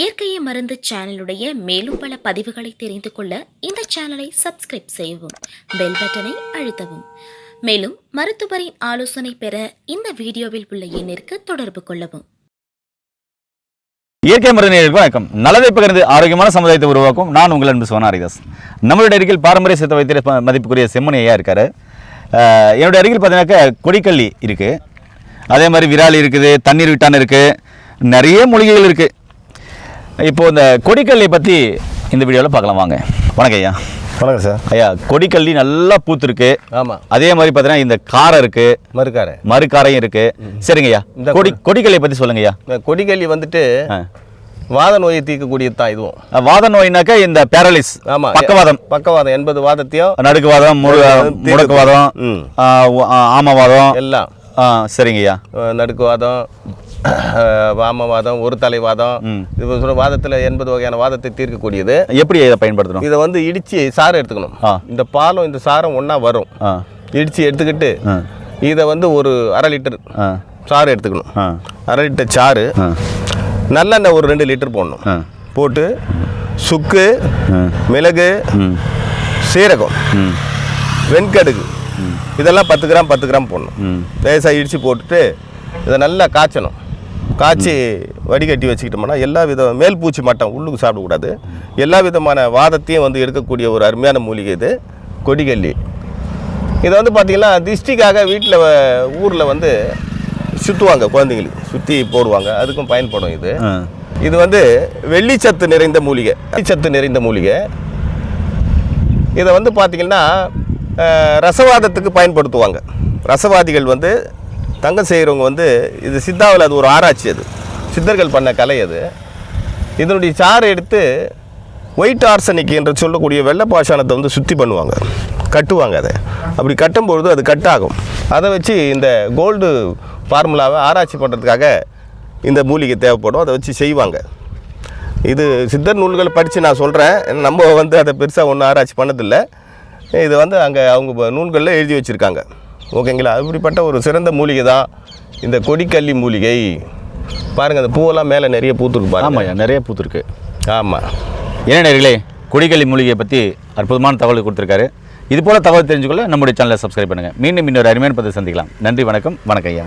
இயற்கையை மருந்து சேனலுடைய மேலும் பல பதிவுகளை தெரிந்து கொள்ள இந்த சேனலை சப்ஸ்கிரைப் செய்யவும் பெல் பட்டனை அழுத்தவும். மேலும் மருத்துவரின் ஆலோசனை பெற இந்த வீடியோவில் உள்ள எண்ணிற்கு தொடர்பு கொள்ளவும். இயற்கை மருந்து வணக்கம். நல்லதை பகிர்ந்து ஆரோக்கியமான சமுதாயத்தை உருவாக்கும் நான் உங்கள் அன்பு சோனாரிதாஸ் நம்மளுடைய அருகில் பாரம்பரிய சித்த வைத்திய மதிப்புக்குரிய செம்மனையா இருக்காரு. என்னுடைய அருகில் பார்த்தீங்கன்னாக்கா கொடிக்கள்ளி இருக்குது அதே மாதிரி விராலி இருக்குது தண்ணீர் விட்டான் இருக்குது நிறைய மூலிகைகள் இருக்குது இப்போ இந்த கொடிக்கல்லை பற்றி இந்த வீடியோவில் பார்க்கலாம் வாங்க. வணக்கம் ஐயா. வணக்கம் சார். ஐயா கொடிக்கல்லி நல்லா பூத்துருக்கு. ஆமாம் அதே மாதிரி பார்த்தீங்கன்னா இந்த காரம் இருக்குது மறுக்கார. மறுக்காரையும் இருக்குது சரிங்க ஐயா இந்த கொடி கொடிக்கல்லை பற்றி சொல்லுங்க ஐயா இந்த கொடிக்கல்லி வந்துட்டு. வாத நோயை தீர்க்கக்கூடியது தான் இதுவும். வாத நோய்னாக்கா இந்த பேரலிஸ் ஆமாம் பக்கவாதம். பக்கவாதம் எண்பது வாதத்தையும் நடுக்குவாதம். முடக்குவாதம் ஆமவாதம். எல்லாம். ஆ, சரிங்க ஐயா அஹ், நடுக்குவாதம் வாமவாதம் ஒரு தலைவாதம். இது சொல்ற வாதத்தில் எண்பது வகையான வாதத்தை தீர்க்கக்கூடியது. எப்படி இதை பயன்படுத்தணும்? இதை வந்து இடித்து சாறு எடுத்துக்கணும். இந்த பாலும் இந்த சாரம் ஒன்றா வரும். இடித்து எடுத்துக்கிட்டு. இதை வந்து ஒரு அரை லிட்டர் சாறு எடுத்துக்கணும். அரை லிட்டர் சாறு நல்லெண்ணெய் ஒரு ரெண்டு லிட்டர் போடணும். போட்டு சுக்கு. மிளகு சீரகம் வெண்கடுகு இதெல்லாம் பத்து கிராம் பத்து கிராம் போடணும். லேசாக இடித்து போட்டுட்டு இதை நல்லா காய்ச்சணும். காய்ச்சி வடிகட்டி வச்சுக்கிட்டோம்னா எல்லா வித மேல் பூச்சி மட்டம் உள்ளுக்கு சாப்பிடக்கூடாது. எல்லா விதமான வாதத்தையும் வந்து எடுக்கக்கூடிய ஒரு அருமையான மூலிகை இது கொடிகல்லி. இதை வந்து பார்த்திங்கன்னா திஷ்டிக்காக வீட்டில் ஊரில் வந்து சுற்றுவாங்க குழந்தைங்களுக்கு. சுற்றி போடுவாங்க. அதுக்கும் பயன்படும் இது. இது வந்து வெள்ளிச்சத்து நிறைந்த மூலிகை. வெள்ளிச்சத்து நிறைந்த மூலிகை. இதை வந்து பார்த்திங்கன்னா ரசவாதத்துக்கு பயன்படுத்துவாங்க. ரசவாதிகள் வந்து தங்கம் செய்கிறவங்க வந்து இது சித்தாவில் அது ஒரு ஆராய்ச்சி அது. சித்தர்கள் பண்ண கலை அது. இதனுடைய சாறு எடுத்து ஒயிட் ஆர்சனிக் என்று சொல்லக்கூடிய வெள்ளை பாஷாணத்தை வந்து சுத்தி பண்ணுவாங்க. கட்டுவாங்க அதை. அப்படி கட்டும்பொழுது அது கட்டாகும். அதை வச்சு இந்த கோல்டு ஃபார்முலாவை ஆராய்ச்சி பண்ணுறதுக்காக இந்த மூலிகை தேவைப்படும். அதை வச்சு செய்வாங்க. இது சித்தர் நூல்களை படித்து நான் சொல்கிறேன் நம்ம வந்து அதை பெருசாக ஒன்றும் ஆராய்ச்சி பண்ணதில்லை. இது வந்து அங்கே அவங்க நூல்களில் எழுதி வச்சுருக்காங்க. ஓகேங்களா? அப்படிப்பட்ட ஒரு சிறந்த மூலிகை தான் இந்த கொடிக்கல்லி மூலிகை. பாருங்கள் அந்த பூவெல்லாம் மேலே நிறைய பூத்துருக்கு பாருங்க. ஆமாம் நிறைய பூத்துருக்கு. ஆமாம் என்ன நேர்களே கொடிக்கல்லி மூலிகையை பற்றி அற்புதமான தகவல் கொடுத்துருக்காரு. இது போல தகவல் தெரிஞ்சுக்கொள்ள நம்முடைய சேனலை சப்ஸ்கிரைப் பண்ணுங்கள் மீண்டும் இன்னொரு அருமையான பற்றி சந்திக்கலாம். நன்றி வணக்கம் வணக்கம் ஐயா.